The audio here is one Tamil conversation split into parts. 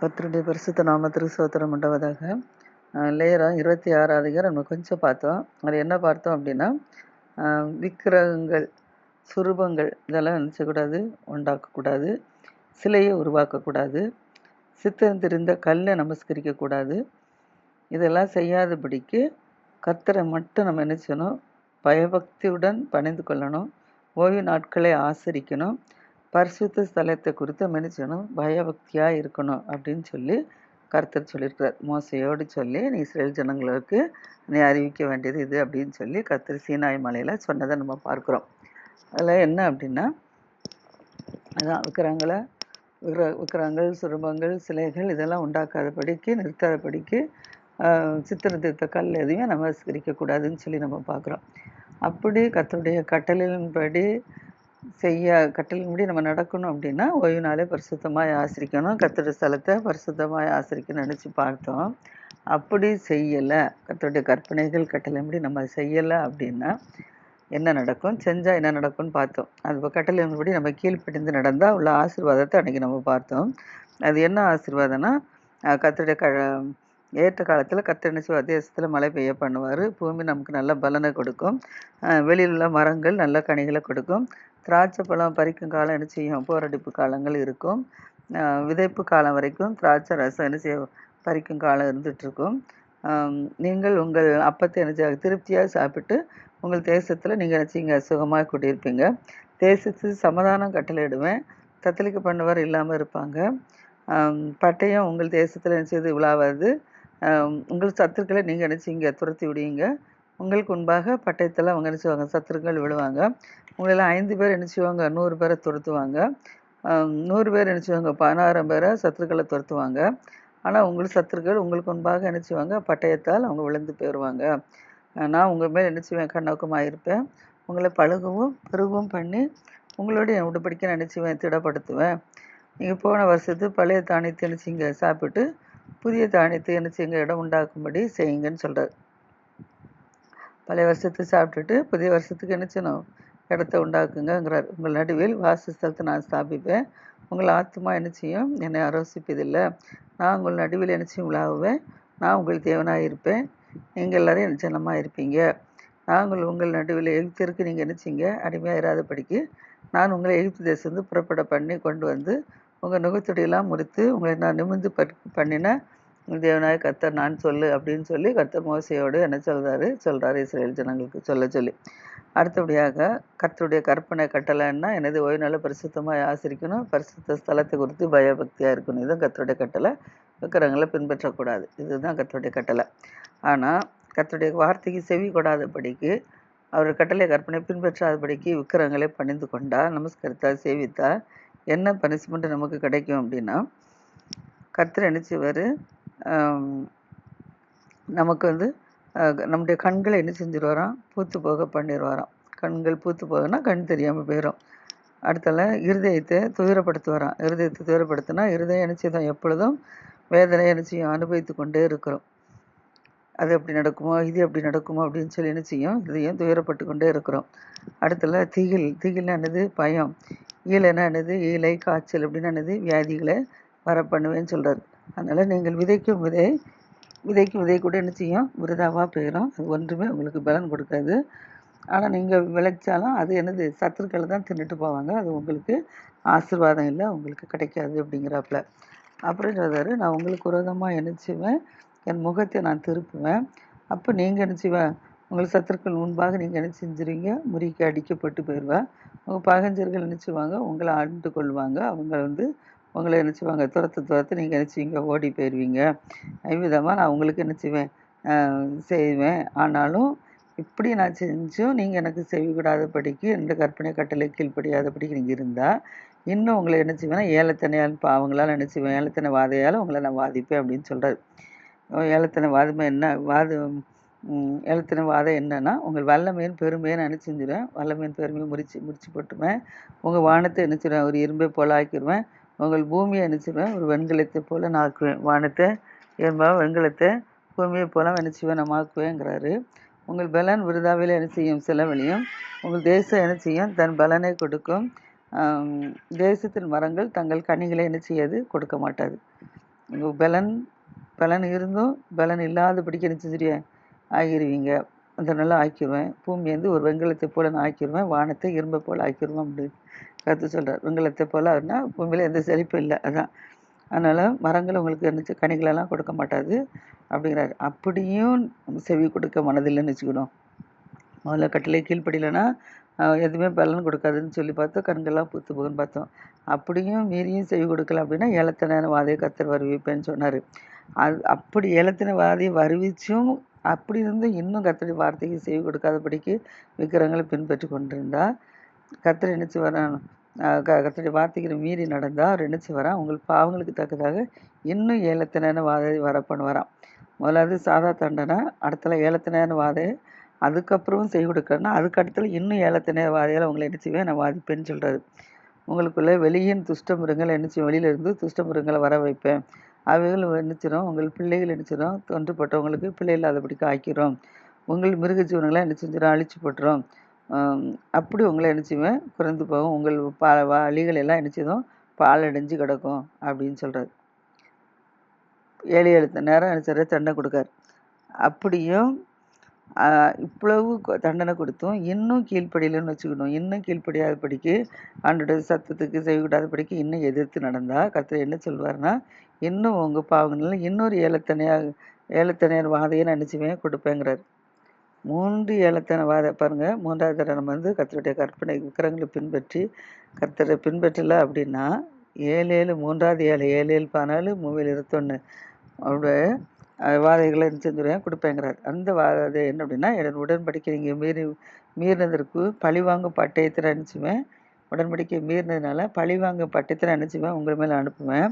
கத்தருடைய பரிசுத்த நாமத்திற்கு சோத்திரம் உண்டாவதாக. லேயரா இருபத்தி ஆறாவது அதிகாரம் நம்ம கொஞ்சம் பார்த்தோம். அது என்ன பார்த்தோம் அப்படின்னா விக்கிரகங்கள் சுரூபங்கள் இதெல்லாம் நினச்சக்கூடாது உண்டாக்கக்கூடாது சிலையை உருவாக்கக்கூடாது சித்தம் தெரிந்த கல்லை நமஸ்கரிக்கக்கூடாது. இதெல்லாம் செய்யாதபடிக்கு கத்தரை மட்டும் நம்ம என்ன செய்யணும்? பயபக்தியுடன் பணிந்து கொள்ளணும். ஓய்வு நாட்களை ஆசரிக்கணும். பரிசுத்த ஸ்தலத்தை குறித்து மனுஷனும் பயபக்தியாக இருக்கணும் அப்படின்னு சொல்லி கர்த்தர் சொல்லியிருக்கிறார். மோசையோடு சொல்லி நீ இஸ்ரேல் ஜனங்களுக்கு நீ அறிவிக்க வேண்டியது இது அப்படின்னு சொல்லி கர்த்தர் சீனாய் மலையில் சொன்னதை நம்ம பார்க்குறோம். அதில் என்ன அப்படின்னா அதான் விக்கிரங்களை விக்கிர விக்கிரங்கள் சுரபங்கள் சிலைகள் இதெல்லாம் உண்டாக்காதபடிக்கு நிறுத்தாதபடிக்கு திருத்த கல் எதையுமே நமஸ்கரிக்கக்கூடாதுன்னு சொல்லி நம்ம பார்க்குறோம். அப்படி கத்தருடைய கட்டளையின்படி செய்ய கட்டளையின்படி நம்ம நடக்கணும் அப்படின்னா ஓய்வு நாளே பரிசுத்தமாக ஆசிரிக்கணும். கர்த்தருடைய ஸ்தலத்தை பரிசுத்தமாக ஆசிரிக்கணும்னு நினச்சி பார்த்தோம். அப்படி செய்யலை. கத்தோடைய கற்பனைகள் கட்டளையின்படி நம்ம செய்யலை அப்படின்னா என்ன நடக்கும்? செஞ்சால் என்ன நடக்கும்னு பார்த்தோம். அது கட்டளையின்படி நம்ம கீழ்ப்படிந்து நடந்தால் உள்ள ஆசீர்வாதத்தை அன்றைக்கி நம்ம பார்த்தோம். அது என்ன ஆசீர்வாதம்னா கர்த்தருடைய க ஏற்ற காலத்தில் கர்த்தர் அதேசத்தில் தேசத்தில் மழை பெய்ய பண்ணுவார். பூமி நமக்கு நல்ல பலனை கொடுக்கும். வெளியில் உள்ள மரங்கள் நல்ல கனிகளை கொடுக்கும். திராட்சை பழம் பறிக்கும் காலம் என்ன செய்யும்? போரடிப்பு காலங்கள் இருக்கும். விதைப்பு காலம் வரைக்கும் திராட்சை ரசம் என்ன செய்ய பறிக்கும் காலம் இருந்துகிட்ருக்கும் நீங்கள் உங்கள் அப்பத்தை என்ன திருப்தியாக சாப்பிட்டு உங்கள் தேசத்தில் நீங்கள் நினச்சிங்க சுகமாக குடியிருப்பீங்க. தேசத்துக்கு சமாதானம் கட்டளையிடுவேன். தத்தளிக்க பண்ணுவார் இல்லாமல் இருப்பாங்க. பட்டயம் உங்கள் தேசத்தில் நினச்சது விழாவாது உங்கள் சத்துருக்களை நீங்கள் நினச்சிங்க துரத்தி விடுவீங்க. உங்களுக்கு முன்பாக பட்டயத்தில் அவங்க நினச்சிவாங்க சத்துருக்கள் விழுவாங்க. உங்களெல்லாம் ஐந்து பேர் நினச்சிவாங்க நூறு பேரை துரத்துவாங்க. நூறு பேர் நினச்சிவாங்க பதினாயிரம் பேரை சத்துருக்களை துரத்துவாங்க. ஆனால் உங்கள் சத்துருக்கள் உங்களுக்கு முன்பாக நினச்சிவாங்க பட்டயத்தால் அவங்க விழுந்து போயிடுவாங்க நான் உங்கள் மேல் நினச்சிவேன் கண்ணோக்கமாக இருப்பேன். உங்களை பழகவும் பெருகவும் பண்ணி உங்களோட என் உடன்படிக்க நினச்சிவேன் திடப்படுத்துவேன். நீங்கள் போன வருஷத்து பழைய தானியத்தை நினச்சிங்க சாப்பிட்டு புதிய தானியத்தை நினச்சிங்க இடம் உண்டாக்கும்படி செய்யுங்கன்னு சொல்கிறார் பழைய வருஷத்தை சாப்பிட்டுட்டு புதிய வருஷத்துக்கு நினச்சணும் இடத்த உண்டாக்குங்கிறார் உங்கள் நடுவில் வாசஸ்தலத்தை நான் ஸ்தாபிப்பேன். உங்கள் ஆத்மா என்ன செய்யும்? என்னை ஆரோசிப்பதில்லை. நான் உங்கள் நடுவில் என்ன செய்யும்? உலாவுவேன். நான் உங்கள் தேவனாக இருப்பேன். நீங்கள் எல்லோரும் என் ஜனமாக இருப்பீங்க. நாங்கள் உங்கள் நடுவில் எகிப்திற்கு நீங்கள் நினச்சிங்க அடிமையாக இராதபடிக்கு நான் உங்களை எகிப்து தேசத்து புறப்பட பண்ணி கொண்டு வந்து உங்கள் நுகத்துடையெல்லாம் முறித்து உங்களை நான் நிமிர்ந்து பண்ணின தேவனாய கர்த்தர் நான் சொல்லு அப்படின்னு சொல்லி கர்த்தர் மோசையோடு என்ன சொல்கிறாரு சொல்கிறாரு இஸ்ரேல் ஜனங்களுக்கு சொல்ல சொல்லி. அடுத்தபடியாக கர்த்தருடைய கற்பனை கட்டளைன்னா எனது ஓய்வு நல்ல பரிசுத்தமாக ஆசிரிக்கணும் பரிசுத்த ஸ்தலத்தை குறித்து பயபக்தியாக இருக்கணும். இதுதான் கர்த்தருடைய கட்டளை. விக்கிரங்களை பின்பற்றக்கூடாது. இதுதான் கர்த்தருடைய கட்டளை. ஆனால் கர்த்தருடைய வார்த்தைக்கு செவி கொடாதபடிக்கு அவர் கட்டளை கற்பனை பின்பற்றாதபடிக்கு விக்கிரங்களை பணிந்து கொண்டால் நமஸ்கரித்தா சேவித்தா என்ன பனிஷ்மெண்ட் நமக்கு கிடைக்கும் அப்படின்னா கர்த்தர் நினச்சிவர் நமக்கு வந்து நம்முடைய கண்களை என்ன செஞ்சிருவாராம்? பூத்து போக பண்ணிடுவாராம் கண்கள் பூத்து போகனா கண் தெரியாமல் போயிடும் அடுத்தால இருதயத்தை துயரப்படுத்துவாராம். இருதயத்தை துயரப்படுத்தினா இருதயம் என்ன தான் எப்பொழுதும் வேதனை என்ன அனுபவித்து கொண்டே இருக்கிறோம். அது எப்படி நடக்குமோ இது எப்படி நடக்குமோ அப்படின்னு சொல்லி என்ன செய்யும்? இதையும் துயரப்பட்டு கொண்டே இருக்கிறோம். அடுத்தல திகில். திகில்னா என்னது? பயம். ஈலைனா என்னது? ஈலை காய்ச்சல் அப்படின்னா என்னது? வியாதிகளை வர பண்ணுவேன்னு சொல்கிறார் அதனால் நீங்கள் விதைக்கும் விதை விதைக்கும் விதை கூட என்ன செய்யும்? விருதாவாக போயிடும் அது ஒன்றுமே உங்களுக்கு பலன் கொடுக்காது. ஆனால் நீங்கள் விளைச்சாலும் அது என்னது? சத்துருக்களை தான் தின்னுட்டு போவாங்க. அது உங்களுக்கு ஆசிர்வாதம் இல்லை உங்களுக்கு கிடைக்காது அப்படிங்கிறாப்புல. அப்புறம் சொல்கிறாரு நான் உங்களுக்கு விரோதமாக நினச்சிவேன் என் முகத்தை நான் திருப்புவேன். அப்போ நீங்கள் நினச்சிவேன் உங்கள் சத்துருக்கள் முன்பாக நீங்கள் என்ன செஞ்சுருவீங்க? முறிக்கு அடிக்கப்பட்டு போயிடுவேன் உங்கள் பகஞ்சர்கள் நினச்சிவாங்க உங்களை ஆண்டு கொள்வாங்க. அவங்க வந்து உங்களை நினச்சிவாங்க துரத்து துரத்து நீங்கள் நினச்சிங்க ஓடி போயிடுவீங்க விதமாக நான் உங்களுக்கு நினச்சிவேன் செய்வேன்? ஆனாலும் இப்படி நான் செஞ்சும் நீங்கள் எனக்கு செய்விக்கூடாதபடிக்கு எந்த கற்பனை கட்டளை கீழ்ப்படியாதபடிக்கு நீங்கள் இருந்தால் இன்னும் உங்களை என்ன செய்வேன்னா ஏலத்தனையால் பாவங்களால் நினச்சிவேன் ஏலத்தனை வாதையால் உங்களை நான் வாதிப்பேன் அப்படின்னு சொல்கிறார் எழுத்தின வாதமே என்ன? வாதம் எழுத்தின வாதம் என்னன்னா உங்கள் வல்லமையின் பெருமையை நான் வல்லமையின் பெருமையை முறிச்சு முறிச்சு போட்டுருவேன். உங்கள் வானத்தை நினச்சிடுவேன் ஒரு இரும்பை போல் ஆக்கிடுவேன் உங்கள் பூமியை நினச்சிடுவேன் ஒரு வெண்கலத்தை போல் நான் ஆக்குவேன். வானத்தை என்பா வெண்கலத்தை பூமியை போல நினச்சிவேன் நான் ஆக்குவேங்கிறாரு. உங்கள் பலன் விருதாவில் என்ன செய்யும்? செலவழியும். உங்கள் தேசம் என்ன செய்யும்? தன் பலனை கொடுக்கும். தேசத்தின் மரங்கள் தங்கள் கனிகளை என்ன செய்யாது? கொடுக்க மாட்டாது. உங்கள் பலன் பலன் இருந்தும் பலன் இல்லாதபடிக்கு என்ன செஞ்சிருவேன் ஆகிருவீங்க. அந்த நல்லா ஆக்கிடுவேன் பூமி வந்து ஒரு வெங்கலத்தை போல நான் ஆக்கிடுவேன் வானத்தை இரும்பை போல் ஆக்கிடுவேன் அப்படின்னு கற்று சொல்கிறார் வெங்கலத்தை போல் அப்படின்னா பூமியில் எந்த செழிப்பும் இல்லை. அதான். அதனால் மரங்கள் உங்களுக்கு என்ன கனிகளெல்லாம் கொடுக்க மாட்டாது அப்படிங்கிறாரு. அப்படியும் செவி கொடுக்க மனதில்லைன்னு வச்சுக்கணும். முதல்ல கட்டளை கீழ்ப்படியலைன்னா எதுவுமே பலன் கொடுக்காதுன்னு சொல்லி பார்த்தோம். கண்கள்லாம் பூத்து போகுன்னு பார்த்தோம். அப்படியும் மீறியும் செவி கொடுக்கல அப்படின்னா ஏலத்தின வாதையை கத்தர் வருவிப்பேன்னு சொன்னார். அது அப்படி ஏலத்தின வாதையை வருவிச்சும் அப்படி இருந்தும் இன்னும் கத்தடி வார்த்தைக்கு செவி கொடுக்காதபடிக்கு விக்கிரங்களை பின்பற்றி கொண்டிருந்தா கத்தர் நினைச்சு வரான் கத்தடி வார்த்தைக்கு மீறி நடந்தால் அவர் நினைச்சு வரான் உங்களுக்கு பாவங்களுக்கு தக்கதாக இன்னும் ஏலத்தின வாதை வர பண்ணுவாராம் முதலாவது சாதா தண்டனை அடுத்தல ஏலத்தின வாதை அதுக்கப்புறம் செய்ய கொடுக்கறேன்னா அதுக்கு அடுத்தல இன்னும் ஏலத்தின வாதையால் உங்களை என்ன செய்வேன்? நான் வாதிப்பேன்னு சொல்கிறது உங்களுக்குள்ளே வெளியின் துஷ்ட மிருகங்களை என்ன செய்யும் வெளியில இருந்து துஷ்ட மிருகங்களை வர வைப்பேன். அவைகள் நினைச்சிடும் உங்கள் பிள்ளைகள் நினைச்சிடும் தொன்றுபட்டவங்களுக்கு பிள்ளை இல்லாதபடிக்கு ஆக்கிரும் உங்கள் மிருக ஜீவனங்களை என்ன செஞ்சிடும் அழிச்சு போட்டுரும். அப்படி உங்களை என்ன குறைந்து போகும். உங்கள் பா வழிகள் எல்லாம் என்ன பால் பாலடைஞ்சு கிடக்கும் அப்படின்னு சொல்கிறார் ஏழு எழுத்த நேரம் என்ன தண்டை கொடுக்கார் கொடுக்காரு. அப்படியும் இவ்வளவு தண்டனை கொடுத்தும் இன்னும் கீழ்ப்படியலன்னு வச்சுக்கணும். இன்னும் கீழ்ப்படியாதபடிக்கு ஆண்டோட சத்தத்துக்கு செய்யக்கூடாதபடிக்கு இன்னும் எதிர்த்து நடந்தால் கர்த்தர் என்ன சொல்வாருன்னா இன்னும் உங்கள் பாவங்கள்ல இன்னொரு ஏலத்தனையாக ஏலத்தனையார் வாதையை நான் கொடுப்பேங்கிறார். மூன்று ஏலத்தனை வாதை பாருங்கள் மூன்றாவது தடவை நம்ம வந்து கர்த்தருடைய கற்பனை விக்கிரங்களை பின்பற்றி கர்த்தரை பின்பற்றல அப்படின்னா ஏழு ஏழு மூன்றாவது ஏழு ஏழு ஏழு பதினாலு மூவில் இருபத்தொன்று அவருடைய வாதைகளை என்ன செஞ்சுருவேன் கொடுப்பேங்கிறார். அந்த வாதை என்ன அப்படின்னா என்னோட உடன்படிக்கை மீறி மீறினதற்கு பழிவாங்கும் பட்டயத்தை அனுப்பிச்சுவேன் உடன்படிக்கை மீறினதுனால பழிவாங்கும் பட்டயத்தை அனுப்பிச்சுவேன் உங்கள் மேலே அனுப்புவேன்.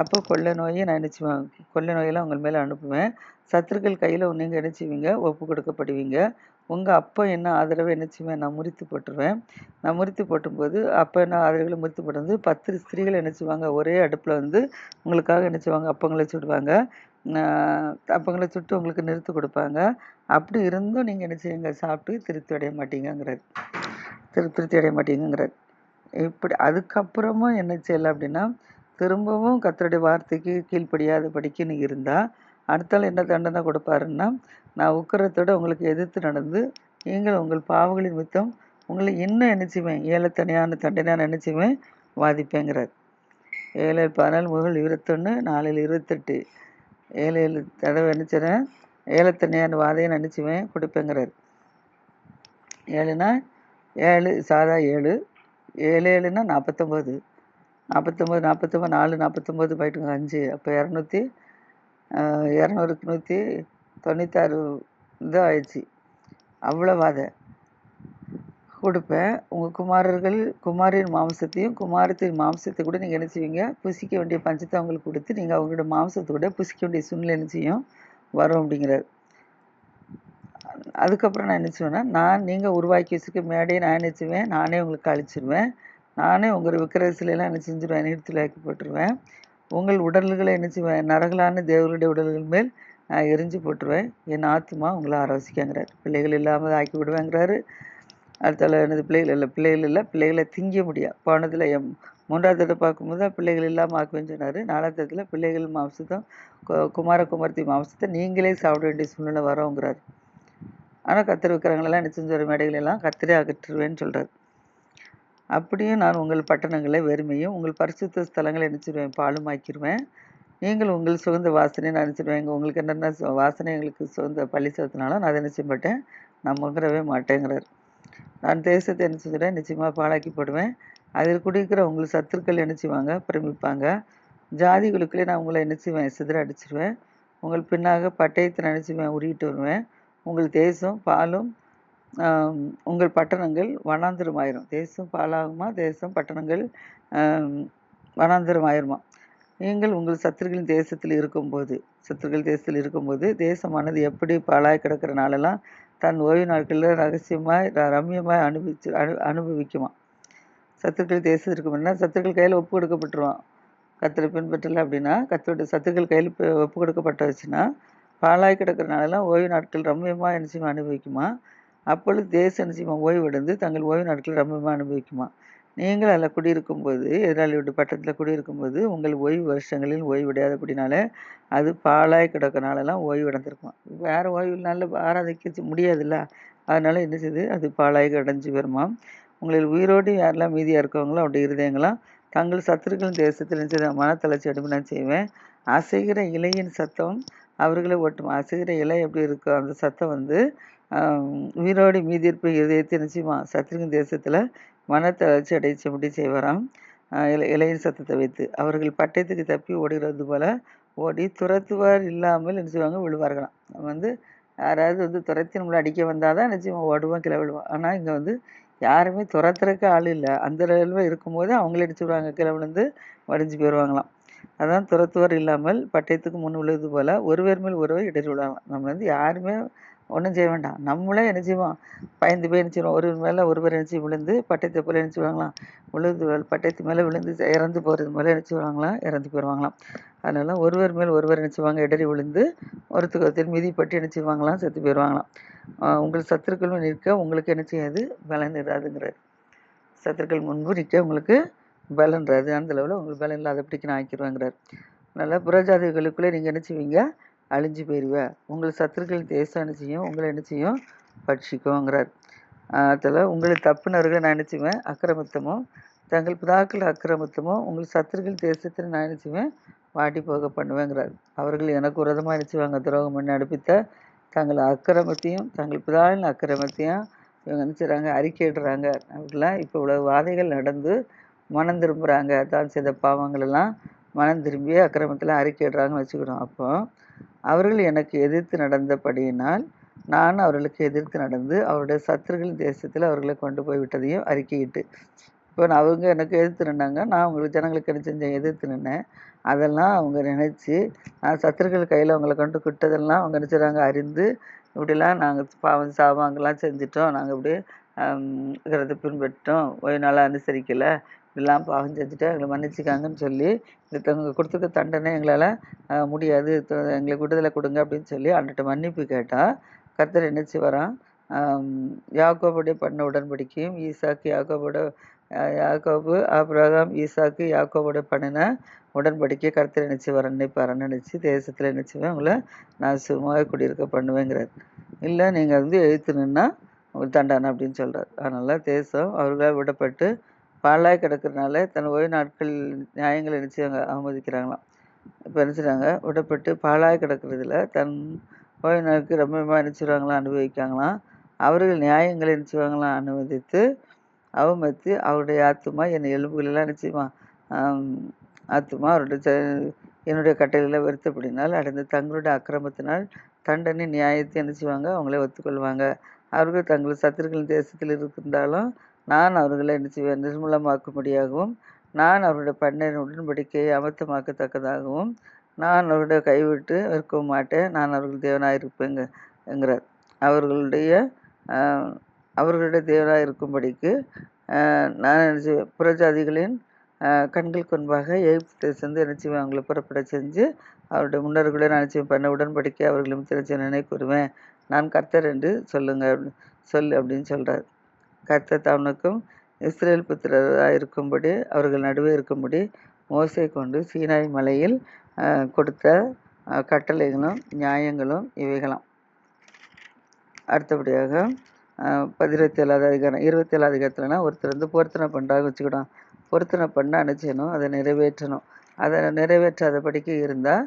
அப்போ கொள்ளை நோயை நான் நினச்சிவேன் கொள்ளை நோயெல்லாம் உங்கள் மேலே அனுப்புவேன். சத்துருக்கள் கையில் நீங்கள் நினச்சிவீங்க ஒப்பு கொடுக்கப்படுவீங்க. உங்கள் அப்பா என்ன ஆதரவை நினச்சிவேன் நான் முறித்து போட்டுருவேன். நான் முறித்து போட்டும்போது அப்போ என்ன ஆதரவுகளை முறித்து வந்து பத்து ஸ்திரீகள் நினச்சிவாங்க ஒரே அடுப்பில் வந்து உங்களுக்காக நினச்சிவாங்க அப்பங்களை சுடுவாங்க. ஆஹ் அப்பங்களை சுட்டு உங்களுக்கு நிறுத்து கொடுப்பாங்க. அப்படி இருந்தும் நீங்கள் என்ன செய்யுங்க? சாப்பிட்டு திருப்தி அடைய மாட்டீங்கங்கிறார் திரு திருப்தி அடைய மாட்டீங்கங்கிறார் இப்படி அதுக்கப்புறமும் என்ன செய்யலாம் அப்படின்னா திரும்பவும் கத்தருடைய வார்த்தைக்கு கீழ்ப்படியாத படிக்கன்னு இருந்தால் அடுத்தால் என்ன தண்டனை கொடுப்பாருன்னா நான் உக்கரத்தோட உங்களுக்கு எதிர்த்து நடந்து நீங்கள் உங்கள் பாவங்களின் மித்தம் உங்களை இன்னும் நினைச்சுவேன் ஏழத்தனையான தண்டனையான நினைச்சுவேன் வாதிப்பேங்கிறார். ஏழு ஏழு பதினாலு முதல் இருபத்தொன்று நாலில் இருபத்தெட்டு. ஏழு ஏழு தடவை நினைச்சிறேன் ஏழத்தனையான வாதையை நினச்சிவேன் கொடுப்பேங்கிறார். ஏழுனா ஏழு சாதா ஏழு. ஏழு ஏழுனா நாற்பத்தொம்போது. நாற்பத்தொம்போது நாற்பத்தொம்போது நாலு நாற்பத்தொம்போது போயிட்டுங்க அஞ்சு. அப்போ இரநூத்தி இரநூறுக்கு நூற்றி தொண்ணூத்தாறு இது ஆயிடுச்சு அவ்வளோ வாதை. கொடுப்பேன். உங்கள் குமாரர்கள் குமாரின் மாம்சத்தையும் குமாரத்தின் மாம்சத்தை கூட நீங்கள் என்ன செய்வீங்க? புசிக்க வேண்டிய பஞ்சத்தை அவங்களுக்கு கொடுத்து நீங்கள் அவங்களோட மாம்சத்தை கூட புசிக்க வேண்டிய சூழ்நிலை என்ன செய்யும்? வரும் அப்படிங்கிறார். அதுக்கப்புறம் நான் என்ன செய்வேன்னா நான் நீங்கள் உருவாக்கி வச்சுருக்க மேடையை நான் என்ன செய்வேன்? நானே உங்களுக்கு அழிச்சிருவேன். நானே உங்கள் விக்கிர சிலையெல்லாம் என்ன செஞ்சிருவேன்? நிறுத்தில் ஆக்கி போட்டுருவேன். உங்கள் உடல்களை என்ன செய்வேன்? நரகலான தேவருடைய உடல்கள் மேல் நான் எரிஞ்சு போட்டுருவேன். என் ஆத்மா உங்களை ஆரோசிக்கங்கிறார் பிள்ளைகள் இல்லாமல் ஆக்கி விடுவேங்கிறாரு. அடுத்தால எனது பிள்ளைகள் இல்லை பிள்ளைகள் இல்லை பிள்ளைகளை திங்க முடியாது போனதில் எம் மூன்றாவது தடவை பார்க்கும்போது தான் பிள்ளைகள் இல்லாமல் ஆக்குவேன்னு சொன்னார். நாலாவது தடத்துல பிள்ளைகள் மாம்சத்தம் கு- குமார குமாரத்தி மாம்சத்தை நீங்களே சாப்பிட வேண்டிய சூழ்நிலை வரோங்கிறார். ஆனால் கத்திரி வைக்கிறவங்களெல்லாம் என்ன செஞ்ச மேடைகள் எல்லாம் கத்திரி அகற்றுவேன்னு சொல்கிறார் அப்படியும் நான் உங்கள் பட்டணங்களை வெறுமையும் உங்கள் பரிசுத்த ஸ்தலங்களை நினச்சிடுவேன் பாலும் ஆக்கிடுவேன் நீங்கள் உங்கள் சுகந்த வாசனை நான் நினச்சிடுவேன் உங்களுக்கு என்னென்ன சு- வாசனை எங்களுக்கு சுகந்த பள்ளி சேர்த்தனாலும் நான் அதை நினைச்ச மாட்டேன் நான் முகரவே மாட்டேங்கிறார். நான் தேசத்தை என்ன செஞ்சிடுவேன் நிச்சயமாக பாழாக்கி போடுவேன். அதில் குடிக்கிற உங்களுக்கு சத்துருக்கள் என்ன செய்வாங்க? பிரமிப்பாங்க. ஜாதிகளுக்குள்ளே நான் உங்களை என்ன செய்வேன்? சிதற அடிச்சிருவேன். உங்கள் பின்னாக பட்டயத்தை நினச்சிவேன் உருகிட்டு வருவேன். உங்கள் தேசம் பாலும் உங்கள் பட்டணங்கள் வனாந்திரமாயிரும் தேசம் பாலாகுமா தேசம் பட்டணங்கள் வனாந்திரமாயிருமா வனாந்திரம் நீங்கள் உங்கள் சத்துருக்களின் தேசத்தில் இருக்கும்போது சத்துருக்கள் தேசத்தில் இருக்கும்போது தேசமானது எப்படி பாழாய் கிடக்கிற நாளெல்லாம் தன் ஓய்வு நாட்களில் ரகசியமாய் ர- ரம்யமாய் அனுபவிச்சு அனு அனுபவிக்குமா சத்துருக்கள் தேசத்திற்கு இருக்கும்னா சத்துக்கள் கையில் ஒப்பு கொடுக்கப்பட்டுருவான். கத்தரை பின்பற்றலை அப்படின்னா கத்தருடைய சத்துருக்கள் கையில் ஒப்பு கொடுக்கப்பட்டுச்சுன்னா பாலாய் கிடக்கிறனாலலாம் ஓய்வு நாட்கள் ரம்யமாக நிச்சயமாக அனுபவிக்குமா அப்பொழுது தேச நிச்சயமாக ஓய்வடைந்து தங்கள் ஓய்வு நாட்கள் ரம்யமாக அனுபவிக்குமா நீங்கள் அதில் குடியிருக்கும்போது எதிராளி வீட்டு பட்டத்தில் குடியிருக்கும்போது உங்கள் ஓய்வு வருஷங்களில் ஓய்விடாதபடினால அது பாழாய் கிடக்கனாலலாம் ஓய்வு அடைந்திருக்கும் வேறு ஓய்வு நாளில் ஆராதிக்க முடியாதுல்ல. அதனால் என்ன செய்யுது அது பாழாய் கிடஞ்சி வருமா. உங்களில் உயிரோடு யாரெல்லாம் மீதியாக இருக்கவங்களோ அவருடைய இருதயங்களாம் தங்கள் சத்துருக்களின் தேசத்தில் நினைச்ச மனத்தளர்ச்சி அடிமை நான் செய்வேன். அசைகிற இலையின் சத்தம் அவர்களை ஒட்டும் அசைகிற இலை எப்படி இருக்கோ அந்த சத்தம் வந்து உயிரோடு மீதி இருப்ப இதயத்தை நிச்சயமா சத்துருக்கின் தேசத்தில் மனத்தளர்ச்சி அடைச்சும்படி செய்வாராம். இலை இலையின் சத்தத்தை வைத்து அவர்கள் பட்டயத்துக்கு தப்பி ஓடுகிறது போல ஓடி துரத்துவார் இல்லாமல் என்ன செய்வாங்க விழுவார்களாம். நம்ம வந்து யாராவது வந்து துரத்தி நம்மளை அடிக்க வந்தால் தான் நிச்சயமாக ஓடுவோம் கீழே விழுவோம். ஆனால் இங்கே வந்து யாருமே துரத்துறக்கு ஆள் இல்லை. அந்த நிலையில் இருக்கும்போது அவங்களே அடிச்சுடுவாங்க கீழே விழுந்து வடிஞ்சு போயிடுவாங்களாம் அதான் துரத்துவர் இல்லாமல் பட்டயத்துக்கு முன் விழுவது போல் ஒருவர் மேல் ஒருவர் இடறி விழாங்க நம்ம வந்து யாருமே ஒன்றும் செய்ய வேண்டாம். நம்மளே என்ன செய்வோம்? பயந்து போய் நினச்சிடுவோம் ஒருவர் மேலே ஒருவர் நினச்சி விழுந்து பட்டயத்தை போல் நினச்சிடுவாங்களாம் விழுந்து பட்டயத்து மேலே விழுந்து இறந்து போகிறது மேலே நினச்சிடுவாங்களாம் இறந்து போயிடுவாங்களாம் அதனால ஒருவர் மேல் ஒருவர் நினச்சிவாங்க இடறி விழுந்து ஒருத்தருக்கு ஒருத்தர் மிதிப்பட்டு நினச்சிடுவாங்களாம் செத்து போயிடுவாங்களாம் உங்கள் சத்துருக்கள் நிற்க உங்களுக்கு என்ன செய்யாது? பலன் இராதுங்கிறது சத்துருக்கள் முன்பு நிற்க உங்களுக்கு பலன்றாது அந்த அளவில் உங்களுக்கு பலன் இல்லாதபடிக்கு நான் ஆக்கிடுவாங்கிறார். அதனால் புறஜாதிகளுக்குள்ளே நீங்கள் என்ன செய்வீங்க? அழிஞ்சு போயிடுவ உங்கள் சத்துருக்கள் தேசம் என்ன செய்யும்? உங்களை என்ன செய்யும்? பட்சிக்குங்கிறார். அதில் உங்களை தப்புனவர்களை நான் நினச்சிவேன் அக்கிரமத்தமும் தங்கள் பிதாக்கள் அக்கிரமத்தமும் உங்கள் சத்துருக்கள் தேசத்தில் நான் நினச்சிவேன் வாட்டி போக பண்ணுவேங்கிறார். அவர்கள் எனக்கு உரதமாக நினச்சிவாங்க துரோகம் பண்ணி அடுப்பித்த தங்கள் அக்கிரமத்தையும் தங்கள் பிதாவின் அக்கிரமத்தையும் இவங்க நினச்சிடுறாங்க அறிக்கையிடுறாங்க. அப்படிலாம் இப்போ இவ்வளோ வாதைகள் நடந்து மனம் திரும்புகிறாங்க தான் செய்த பாவங்களெல்லாம் மனம் திரும்பி அக்கிரமத்தில் அறிக்கையிடுறாங்கன்னு வச்சுக்கிட்டோம் அப்போது அவர்கள் எனக்கு எதிர்த்து நடந்தபடியினால் நான் அவர்களுக்கு எதிர்த்து நடந்து அவருடைய சத்துருகளின் தேசத்தில் அவர்களை கொண்டு போய் விட்டதையும் அறிக்கையிட்டு இப்போ நான் அவங்க எனக்கு எதிர்த்து நின்னாங்க நான் அவங்களுக்கு ஜனங்களுக்கு என்ன செஞ்சேன் எதிர்த்து நின்னேன். அதெல்லாம் அவங்க நினச்சி நான் சத்துருக்கள் கையில் அவங்கள கொண்டு விட்டதெல்லாம் அவங்க நினச்சிடுறாங்க அறிந்து இப்படிலாம் நாங்கள் பாவம் சாபாங்கெல்லாம் செஞ்சிட்டோம் நாங்கள் இப்படி இருக்கிறத பின்பற்றோம் ஒரு நாளாக அனுசரிக்கலை இப்படிலாம் பாவம் செஞ்சுட்டு எங்களை மன்னிச்சிக்காங்கன்னு சொல்லி இவங்க கொடுத்துருக்க தண்டனை எங்களால் முடியாது. எங்களுக்கு விடுதலை கொடுங்க அப்படின்னு சொல்லி அன்னிட்ட மன்னிப்பு கேட்டால் கர்த்தர் என்ன வரான் யாக்கோபுடைய பண்ண உடன்படிக்கையும் ஈசாக்கு யாக்கோபோட யாக்கோபு அப்ரகாம் ஈசாக்கு யாக்கோபோட பண்ணின உடன்படிக்கை கருத்தில் நினச்சி வர நினைப்பாரன்னு நினச்சி தேசத்தில் நினச்சிவேன் உங்களை நான் சும்மா குடியிருக்க பண்ணுவேங்கிறார். இல்லை நீங்கள் வந்து எழுத்து நின்னா உங்களுக்கு தண்டான அப்படின்னு சொல்கிறார் அதனால் தேசம் அவர்களால் விடப்பட்டு பாழாய் கிடக்கிறனால தன் ஓய்வு நாட்கள் நியாயங்களை நினச்சிவாங்க அவமதிக்கிறாங்களாம். இப்போ நினச்சிட்டாங்க விடப்பட்டு பாழாய் கிடக்கிறதுல தன் ஓய்வு நாட்கள் ரொம்ப நினச்சிடுவாங்களாம் அனுபவிக்காங்களாம் அவர்கள் நியாயங்களை நினச்சிவாங்களாம் அனுமதித்து அவமதித்து அவருடைய ஆத்துமா என் எலும்புகளெல்லாம் நிச்சயமா ஆத்துமா அவருடைய என்னுடைய கட்டளையில் வருத்தப்படினால் அடைந்த தங்களுடைய அக்கிரமத்தினால் தண்டனை நியாயத்தை என்ன செய்வாங்க அவங்களே ஒத்துக்கொள்வாங்க. அவர்கள் தங்கள் சத்துருக்களின் தேசத்தில் இருந்தாலும் நான் அவர்களை என்ன செய்வேன் நிர்மூலமாக்கும்படியாகவும் நான் அவருடைய பண்ணையின் உடன்படிக்கையை அமர்த்தமாக்கத்தக்கதாகவும் நான் அவருடைய கைவிட்டு இருக்க மாட்டேன். நான் அவர்கள் தேவனாக இருப்பேங்க என்கிறார். அவர்களுடைய அவர்களுடைய தேவனாக இருக்கும்படிக்கு நான் என்ன செய்வேன் புறஜாதிகளின் கண்கள் கொன்பாக எகிப்து சேர்ந்து என்ன செய்வேன் அவங்களை புறப்பட செஞ்சு அவருடைய முன்னோர்களை நான் பண்ண உடன்படிக்கை அவர்களும் தெரிஞ்ச நினை கூறுவேன். நான் கர்த்தர் என்று சொல்லுங்க சொல் அப்படின்னு சொல்கிறார் கர்த்தர் தவனுக்கும் இஸ்ரேல் புத்திரராக இருக்கும்படி அவர்கள் நடுவே இருக்கும்படி மோசை கொண்டு சீனாய் மலையில் கொடுத்த கட்டளைகளும் நியாயங்களும் இவைகளாம். அடுத்தபடியாக பதினெட்டு ஏழாவது அதிகாரம் இருபத்தி ஏழாவது அதிகாரத்துலனா ஒருத்தர் வந்து பொருத்தனை பண்ணுறாங்க வச்சுக்கிட்டோம் பொருத்தனை பண்ண அனுப்பிச்சணும் அதை நிறைவேற்றணும். அதை நிறைவேற்றாதபடிக்கு இருந்தால்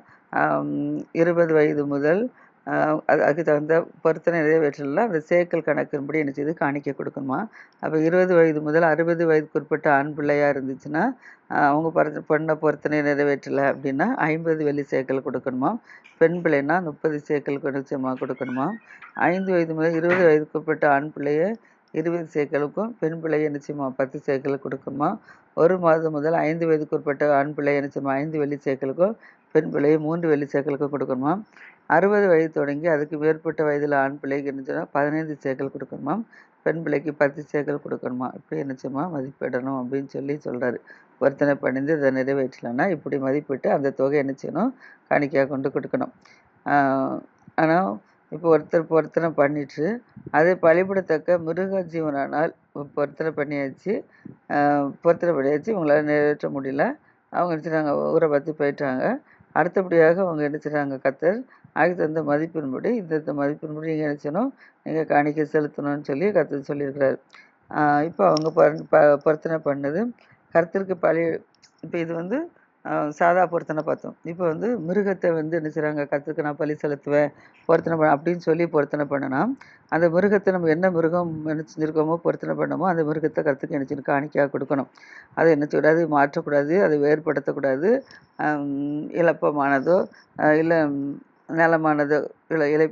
இருபது வயது முதல் அது அதுக்கு தகுந்த பொருத்தனை நிறைவேற்றலாம் அந்த சேக்கல் கணக்கின்படி என்ன செய்து காணிக்க கொடுக்கணுமா? அப்போ இருபது வயது முதல் அறுபது வயதுக்கு உட்பட்ட ஆண் பிள்ளையாக இருந்துச்சுன்னா அவங்க பிறந்த பொண்ணை பொருத்தனை நிறைவேற்றலை அப்படின்னா ஐம்பது வெள்ளி சேக்கல் கொடுக்கணுமா? பெண் பிள்ளைனா முப்பது சேக்கல் நிச்சயமாக கொடுக்கணுமா? ஐந்து வயது முதல் இருபது வயதுக்கு உட்பட்ட ஆண் பிள்ளைய இருபது சேக்கலுக்கும் பெண் பிள்ளைய நிச்சயமா பத்து சேக்கல் கொடுக்கணுமா? ஒரு மாதம் முதல் ஐந்து வயதுக்கு உட்பட்ட ஆண் பிள்ளைய நிச்சயமா ஐந்து வெள்ளி சேக்கலுக்கும் பெண் பிள்ளையை மூன்று வெள்ளி சேக்கலுக்கும் கொடுக்கணுமா? அறுபது வயது தொடங்கி அதுக்கு மேற்பட்ட வயதில் ஆண் பிள்ளைக்கு என்ன செய்யணும் பதினைந்து சேக்கல் கொடுக்கணுமா பெண் பிள்ளைக்கு பத்து சேக்கல் கொடுக்கணுமா இப்படி என்னச்சுமா மதிப்பிடணும் அப்படின்னு சொல்லி சொல்கிறாரு வர்த்தனை பண்ணிந்து இதை நிறைவேற்றலைன்னா இப்படி மதிப்பிட்டு அந்த தொகை என்ன செய்யணும் காணிக்கையாக கொண்டு கொடுக்கணும். ஆனால் இப்போ ஒருத்தர் பொருத்தனை பண்ணிட்டு அது பழிபடத்தக்க மிருக ஜீவனானால் பொருத்தனை பண்ணியாச்சு பொருத்தனை பண்ணியாச்சு இவங்களால நிறைவேற்ற முடியல. அவங்க நினச்சிட்டாங்க ஊரை பற்றி போயிட்டாங்க. அடுத்தபடியாக அவங்க என்ன செய்கிறாங்க கத்தர் அதுக்கு தகுந்த மதிப்பின்படி இந்த மதிப்பின்படி நீங்கள் என்ன செய்யணும்? நீங்கள் காணிக்கை செலுத்தணும்னு சொல்லி கருத்து சொல்லியிருக்கிறார். இப்போ அவங்க ப பொருத்தனை பண்ணது. கருத்திற்கு பழி இப்போ இது வந்து சாதா பொருத்தனை பார்த்தோம். இப்போ வந்து மிருகத்தை வந்து என்ன செய்கிறாங்க கற்றுக்கு நான் பலி செலுத்துவேன் பொருத்தனை பண்ண அப்படின்னு சொல்லி பொருத்தனை பண்ணினா அந்த மிருகத்தை நம்ம என்ன மிருகம் என்ன செஞ்சுருக்கோமோ பொருத்தனை பண்ணமோ அந்த மிருகத்தை கருத்துக்கு என்ன செய்யணும்? காணிக்கையாக கொடுக்கணும். அதை என்ன செய்யக்கூடாது? மாற்றக்கூடாது அதை வேறுபடுத்தக்கூடாது. இழப்பமானதோ இல்லை நலமானது இழ இழை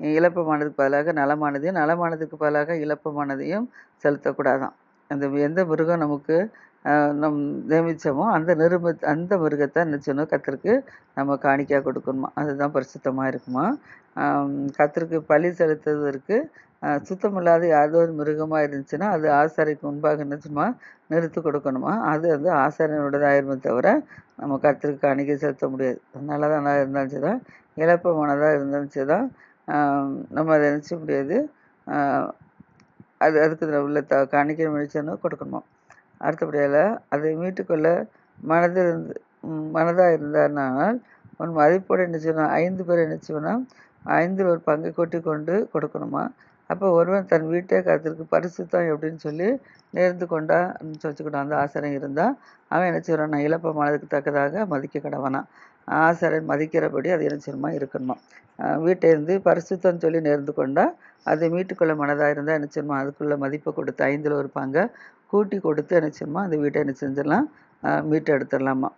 இழப்பமானதுக்கு பதிலாக நலமானதையும் நலமானதுக்கு பதிலாக இழப்பமானதையும் செலுத்தக்கூடாதான். அந்த எந்த மிருகம் நமக்கு நம் நியமித்தோமோ அந்த நிருப அந்த மிருகத்தை என்ன செய்யணும்? கத்தருக்கு நம்ம காணிக்கையாக கொடுக்கணுமா? அதுதான் பரிசுத்தமாக இருக்குமா? கத்தருக்கு பலி செலுத்துவதற்கு சுத்தமில்லாத ஏதோ ஒரு மிருகமாக இருந்துச்சுன்னா அது ஆசாரிக்கு முன்பாக என்ன நிறுத்து கொடுக்கணுமா? அது வந்து ஆசாரியனுடையதாயிருமே தவிர நம்ம கத்தருக்கு காணிக்கை செலுத்த முடியாது. நல்லதானதாக இருந்தாலும் தான் இழப்பமானதாக இருந்தாலும் தான் நம்ம அதை நினச்ச முடியாது. அது அதுக்கு உள்ள த காணிக்கை வெளிச்சனும் கொடுக்கணுமா? அடுத்தபடியால் அதை மீட்டுக்கொள்ள மனதில் இருந்து மனதாக இருந்தானால் உன் மதிப்போடு என்ன செய்யணும் ஐந்து பேர் என்ன செய்யணும் ஐந்தில் ஒரு பங்கை கொட்டி கொண்டு கொடுக்கணுமா? அப்போ ஒருவன் தன் வீட்டை கருத்திற்கு பரிசுத்தம் எப்படின்னு சொல்லி நேர்ந்து கொண்டா வச்சுக்கிட்டான் அந்த ஆசிரியர் இருந்தால் அவன் என்ன செய்வான் நான் இழப்ப மனதுக்கு தக்கதாக மதிக்க கடவனா? ஆசிரியர் மதிக்கிறபடி அது என்ன செய்யணுமா? இருக்கணுமா. வீட்டிலேருந்து பரிசுத்தம் சொல்லி நேர்ந்து கொண்டா அதை மீட்டுக்கொள்ள மனதாக இருந்தால் என்ன செய்யணுமா? அதுக்குள்ள மதிப்பை கொடுத்து ஐந்தில் ஒரு பங்கை கூட்டி கொடுத்து என்ன செய்யணுமா அந்த வீட்டை என்ன செஞ்சிடலாம் மீட்டு எடுத்துடலாமா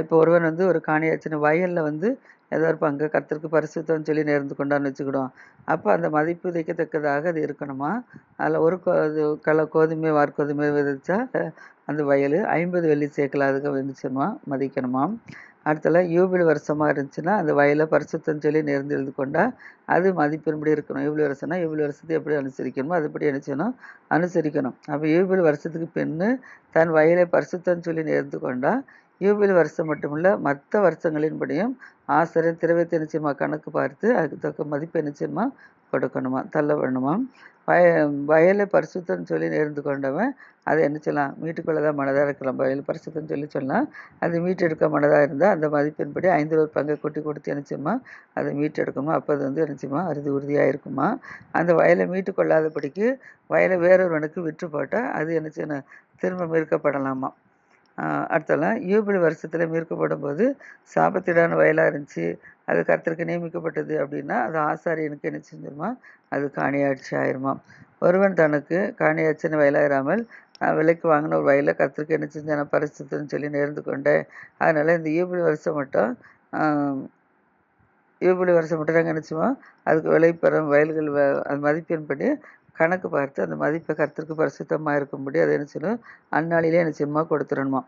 இப்போ ஒருவன் வந்து ஒரு காணியாச்சின வயலில் வந்து ஏதோ ஒரு பங்கு கருத்திற்கு பரிசுத்தம் சொல்லி நேர்ந்து கொண்டான்னு வச்சுக்கிடும் அப்போ அந்த மதிப்பு தைக்கத்தக்கதாக அது இருக்கணுமா? அதில் ஒரு கோ கள கோதுமை வார்கோதுமை விதைச்சா அந்த வயல் ஐம்பது வெள்ளி சேர்க்கலாம் அதுக்கு வந்துச்சுமா மதிக்கணுமா அடுத்தல யூபிள் வருஷமாக இருந்துச்சுன்னா அந்த வயலை பரிசுத்தம் சொல்லி நேர்ந்து எழுதி கொண்டால் அது மதிப்பின்படி இருக்கணும். யூபிள் வருஷம்னா யூபிள் வருஷத்தை எப்படி அனுசரிக்கணுமோ அதுபடி என்ன செய்யணும் அனுசரிக்கணும். அப்போ யூபிள் வருஷத்துக்கு பின்னு தன் வயலை பரிசுத்தம் சொல்லி நேர்ந்து கொண்டால் யூபிள் வருஷம் மட்டுமில்ல மற்ற வருஷங்களின்படியும் ஆசிரியர் திரவியத்தை நிச்சயமாக கணக்கு பார்த்து அதுக்கு தக்க மதிப்பு நிச்சயமாக கொடுக்கணுமா? தள்ள வேணுமா வய வயலை பரிசுத்தம் சொல்லி நேர்ந்து கொண்டவன் அதை என்ன சொல்லலாம்? மீட்டுக்குள்ளே தான் மனதாக இருக்கலாம். வயல் பரிசுத்தம் சொல்லி சொன்னால் அது மீட்டெடுக்க மனதாக இருந்தால் அந்த மதிப்பின்படி ஐந்து ஒரு பங்கை கொட்டி கொடுத்து நினச்சிமா அதை மீட்டெடுக்கணுமா? அப்போ அது வந்து நினச்சிமா அறுதி உறுதியாக இருக்குமா? அந்த வயலை மீட்டு கொள்ளாதபடிக்கு வயலை வேறொருவனுக்கு விற்று போட்டால் அது என்ன செய்யணும்? திரும்ப மீட்கப்படலாமா அடுத்தலாம் யூபிலி வருஷத்தில் மீட்கப்படும் போது சாபத்திடான வயலாக இருந்துச்சு. அது கருத்திற்கு நியமிக்கப்பட்டது அப்படின்னா அது ஆசாரியனுக்கு என்ன செஞ்சிருமா? அது காணியாட்சி ஆயிருமா? ஒருவன் தனக்கு காணியாட்சின்னு வயலாயிராமல் விலைக்கு வாங்கின ஒரு வயலை கருத்திற்கு என்ன செஞ்சேன்? நான் பரிசுத்துன்னு சொல்லி நேர்ந்து கொண்டேன். அதனால் இந்த யூபிலி வருஷம் மட்டும் யூபிலி வருஷம் மட்டும் நாங்கள் நினச்சோம் அதுக்கு விலை பெறும் வயல்கள் அது மதிப்பெண் படி கணக்கு பார்த்து அந்த மதிப்பை கருத்திற்கு பரிசுத்தமாக இருக்கும்படி அதை என்ன செய்யணும் அந்நாளிலே என்ன செய்யணுமா கொடுத்துடணுமா?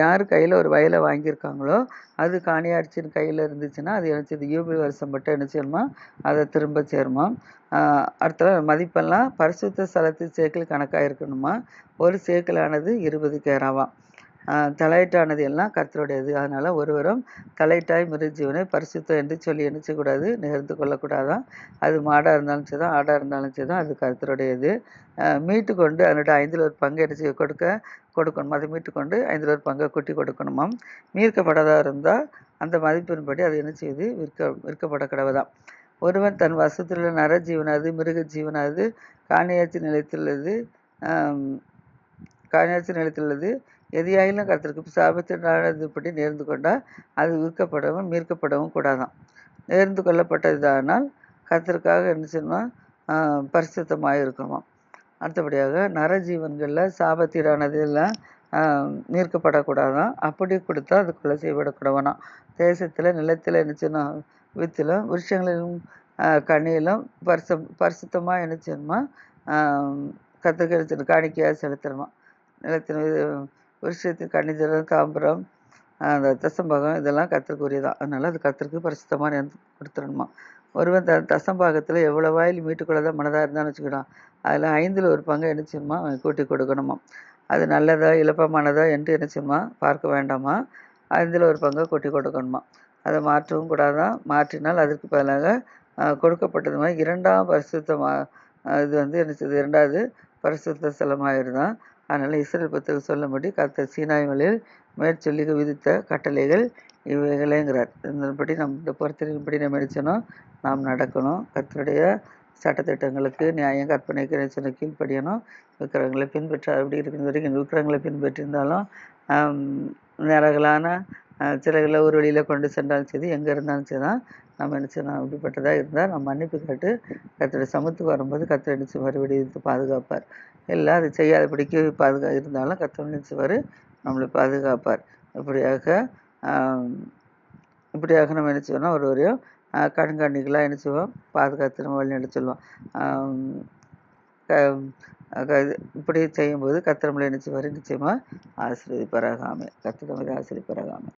யார் கையில் ஒரு வயலை வாங்கியிருக்காங்களோ அது காணியாட்சியின் கையில் இருந்துச்சுன்னா அது என்ன செய்யுது யூபி வருஷம் மட்டும் என்ன செய்யணுமா? அதை திரும்ப சேருமா? அடுத்த மதிப்பெல்லாம் பரிசுத்த ஸ்தலத்து சேக்கில் கணக்காக இருக்கணுமா ஒரு சேக்கிலானது இருபது கேராவாம் தலையிட்டானது எல்லாம் கர்த்தருடையது. அதனால் ஒருவரும் தலையிட்டாய் மிருஜீவனை பரிசுத்தம் என்று சொல்லி நினச்சக்கூடாது நிகழ்ந்து கொள்ளக்கூடாதான். அது மாடாக இருந்தாலும் சரி தான் ஆடாக இருந்தாலும் சரி தான் அது கர்த்தருடையது. மீட்டு கொண்டு அதனுடைய ஐந்தில் ஒரு பங்கு எடுத்து கொடுக்க கொடுக்கணும். அதை மீட்டு கொண்டு ஐந்தில் ஒரு பங்கை கொட்டி கொடுக்கணுமாம். மீட்கப்படாதாக இருந்தால் அந்த மதிப்பின்படி அது என்ன செய்யுது விற்க விற்கப்பட கிடவுதான். ஒருவன் தன் வசத்தில் நர ஜீவனாது மிருக ஜீவனாது காணியாட்சி நிலைத்துள்ளது காணியாட்சி நிலைத்துள்ளது எதையாயிலும் கருத்திற்கு இப்படி நேர்ந்து கொண்டால் அது விற்கப்படவும் மீட்கப்படவும் கூடாதான் நேர்ந்து கொள்ளப்பட்டதானால் கருத்திற்காக என்ன செய்யணும்? பரிசுத்தமாக இருக்கணுமா அடுத்தபடியாக நரஜீவன்களில் சாபத்தீடானது எல்லாம் மீட்கப்படக்கூடாதான் அப்படி கொடுத்தா அது கொலை செய்யப்படக்கூடவனாம் தேசத்தில் நிலத்தில் என்ன செய்யணும்? வித்திலும் விருஷங்களிலும் கனியிலும் பரிசு பரிசுத்தமாக என்ன செய்யணுமா? கற்றுக்க காணிக்கையாக செலுத்தணுமா? நிலத்தின் விருஷத்தின் கணிதரம் தாம்பரம் அந்த தசம்பாகம் இதெல்லாம் கத்திற்குரியதான் அதனால் அது கத்திற்கு பரிசுத்தமாக நேர்ந்து கொடுத்துடணுமா. ஒருவன் த தசம்பாகத்தில் எவ்வளோ வாயில் மீட்டுக்குள்ள தான் மனதாக இருந்தான்னு வச்சுக்கிடான் அதில் ஐந்தில் ஒரு பங்கை என்ன அவன் கூட்டி கொடுக்கணுமா. அது நல்லதா இழப்பமானதா என்று என்ன பார்க்க வேண்டாமா? ஐந்தில் ஒரு பங்கை கொட்டி கொடுக்கணுமா. அதை மாற்றவும் கூடாதான் மாற்றினால் அதற்கு பதிலாக கொடுக்கப்பட்டது மாதிரி இரண்டாம் பரிசுத்தமாக இது வந்து என்னச்சது இரண்டாவது பரிசுத்த ஸ்தலமாயிருந்தான் அதனால் இஸ்ரேல் பத்திரிகை சொல்லும்படி கர்த்தர் சீனாய் மலையில் விதித்த கட்டளைகள் இவைகளேங்கிறார். இதன்படி நம் இந்த பொறுத்திருக்கும்படி நம்ம நினைச்சனும் நாம் நடக்கணும். கர்த்தருடைய சட்டத்திட்டங்களுக்கு நியாயம் கற்பனைக்கு நினைச்சனும் கீழ்ப்படியணும். விக்கிரகங்களை பின்பற்ற அப்படி இருக்கிற வரைக்கும் விக்கிரகங்களை பின்பற்றியிருந்தாலும் நிறங்களான சிலைகளை ஒரு வழியில் கொண்டு சென்றாலும் சரி எங்கே இருந்தாலும் சரி தான் நம்ம என்ன செய்யணும்? அப்படிப்பட்டதாக இருந்தால் நம்ம மன்னிப்பு கேட்டு கத்தருடைய சமத்துக்கு வரும்போது கத்தர் நினச்சி மறுபடியும் பாதுகாப்பார். இல்லை அது செய்யாதபடிக்கு பாதுகா இருந்தாலும் கத்தர் நினச்சிவார் நம்மளை பாதுகாப்பார். இப்படியாக இப்படியாக நம்ம என்ன செய்வோம்னா ஒரு வரையும் கண்காணிகளாக என்ன செய்வோம்? பாதுகாத்து நம்ம வழி நடத்த சொல்லுவோம் இப்படி செய்யும்போது கத்திரமலை என்ன செய்வார்? நிச்சயமாக ஆசிரியப்பாராகாமல் கத்திரமலை ஆசிரியப்பாராகாமல்